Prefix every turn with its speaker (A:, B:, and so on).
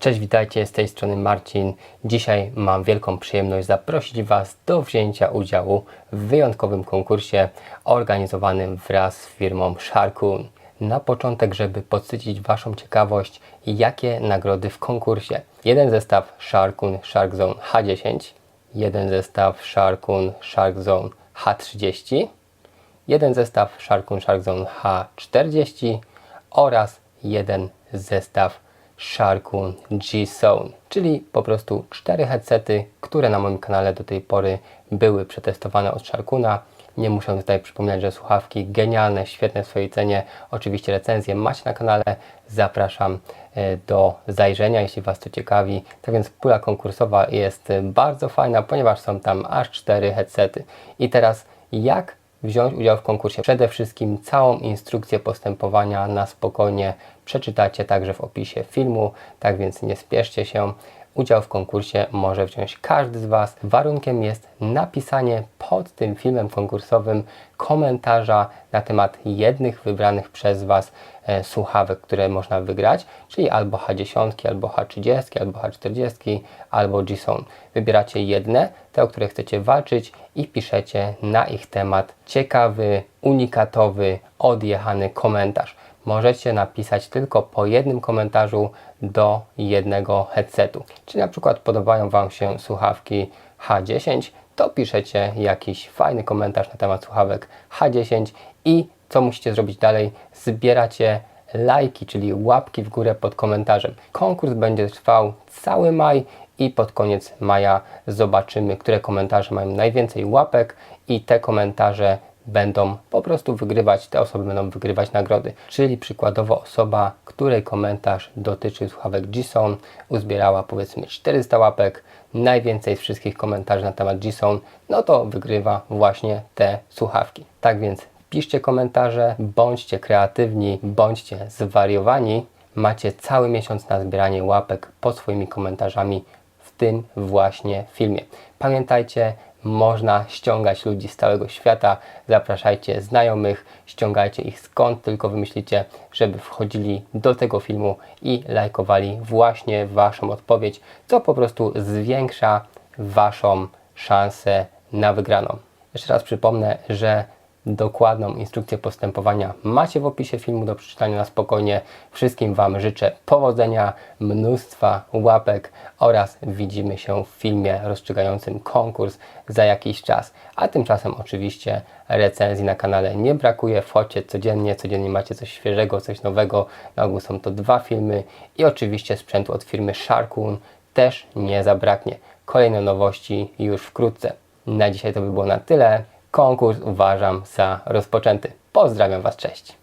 A: Cześć, witajcie, z tej strony Marcin. Dzisiaj mam wielką przyjemność zaprosić Was do wzięcia udziału w wyjątkowym konkursie organizowanym wraz z firmą Sharkun. Na początek, żeby podsycić Waszą ciekawość, jakie nagrody w konkursie. Jeden zestaw Sharkun Shark Zone H10, jeden zestaw Sharkun Shark Zone H30, jeden zestaw Sharkun Shark Zone H40 oraz jeden zestaw Sharkun G-Zone, czyli po prostu cztery headsety, które na moim kanale do tej pory były przetestowane od Sharkuna. Nie muszę tutaj przypominać, że słuchawki genialne, świetne w swojej cenie. Oczywiście recenzje macie na kanale. Zapraszam e, do zajrzenia, jeśli Was to ciekawi. Tak więc pula konkursowa jest bardzo fajna, ponieważ są tam aż cztery headsety. I teraz jak wziąć udział w konkursie. Przede wszystkim całą instrukcję postępowania na spokojnie przeczytacie także w opisie filmu, tak więc nie spieszcie się. Udział w konkursie może wziąć każdy z Was. Warunkiem jest napisanie pod tym filmem konkursowym komentarza na temat jednych wybranych przez Was e, słuchawek, które można wygrać, czyli albo H10, albo H30, albo H40, albo G-Sound. Wybieracie jedne, te, o które chcecie walczyć i piszecie na ich temat ciekawy, unikatowy, odjechany komentarz. Możecie napisać tylko po jednym komentarzu do jednego headsetu. Czyli na przykład podobają Wam się słuchawki H10, to piszecie jakiś fajny komentarz na temat słuchawek H10 i co musicie zrobić dalej? Zbieracie lajki, czyli łapki w górę pod komentarzem. Konkurs będzie trwał cały maj i pod koniec maja zobaczymy, które komentarze mają najwięcej łapek i te komentarze będą po prostu wygrywać, te osoby będą wygrywać nagrody. Czyli przykładowo osoba, której komentarz dotyczy słuchawek G-Sound uzbierała powiedzmy 400 łapek, najwięcej z wszystkich komentarzy na temat G-Sound, no to wygrywa właśnie te słuchawki. Tak więc piszcie komentarze, bądźcie kreatywni, bądźcie zwariowani. Macie cały miesiąc na zbieranie łapek pod swoimi komentarzami tym właśnie filmie. Pamiętajcie, można ściągać ludzi z całego świata. Zapraszajcie znajomych, ściągajcie ich skąd tylko wymyślicie, żeby wchodzili do tego filmu i lajkowali właśnie Waszą odpowiedź, co po prostu zwiększa Waszą szansę na wygraną. Jeszcze raz przypomnę, że dokładną instrukcję postępowania macie w opisie filmu do przeczytania na spokojnie. Wszystkim Wam życzę powodzenia, mnóstwa łapek oraz widzimy się w filmie rozstrzygającym konkurs za jakiś czas. A tymczasem oczywiście recenzji na kanale nie brakuje. Wchodźcie codziennie, codziennie macie coś świeżego, coś nowego. Na ogół są to dwa filmy i oczywiście sprzętu od firmy Sharkun też nie zabraknie. Kolejne nowości już wkrótce. Na dzisiaj to by było na tyle. Konkurs uważam za rozpoczęty. Pozdrawiam Was, cześć.